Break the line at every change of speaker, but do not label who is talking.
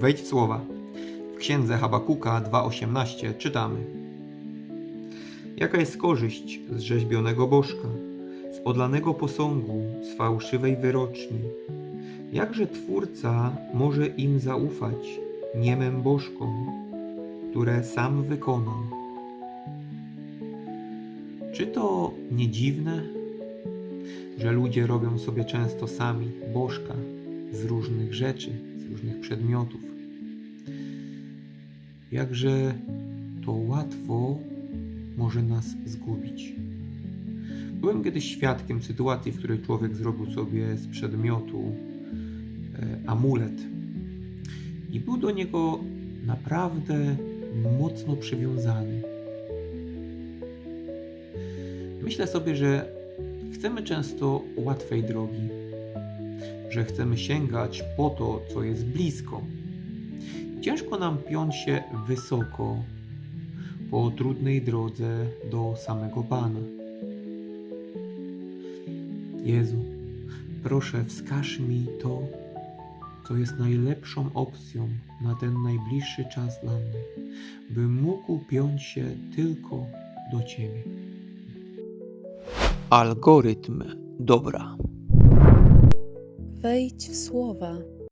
Wejdź w słowa. W księdze Habakuka 2:18 czytamy: Jaka jest korzyść z rzeźbionego bożka, z odlanego posągu, z fałszywej wyroczni? Jakże Twórca może im zaufać, niemym bożkom, które sam wykonał? Czy to nie dziwne, że ludzie robią sobie często sami bożka z różnych rzeczy, różnych przedmiotów? Jakże to łatwo może nas zgubić. Byłem kiedyś świadkiem sytuacji, w której człowiek zrobił sobie z przedmiotu e, amulet i był do niego naprawdę mocno przywiązany. Myślę sobie, że chcemy często łatwej drogi, że chcemy sięgać po to, co jest blisko. Ciężko nam piąć się wysoko po trudnej drodze do samego Pana. Jezu, proszę wskaż mi to, co jest najlepszą opcją na ten najbliższy czas dla mnie, bym mógł piąć się tylko do Ciebie. Algorytm dobra.
Wejdź w słowa.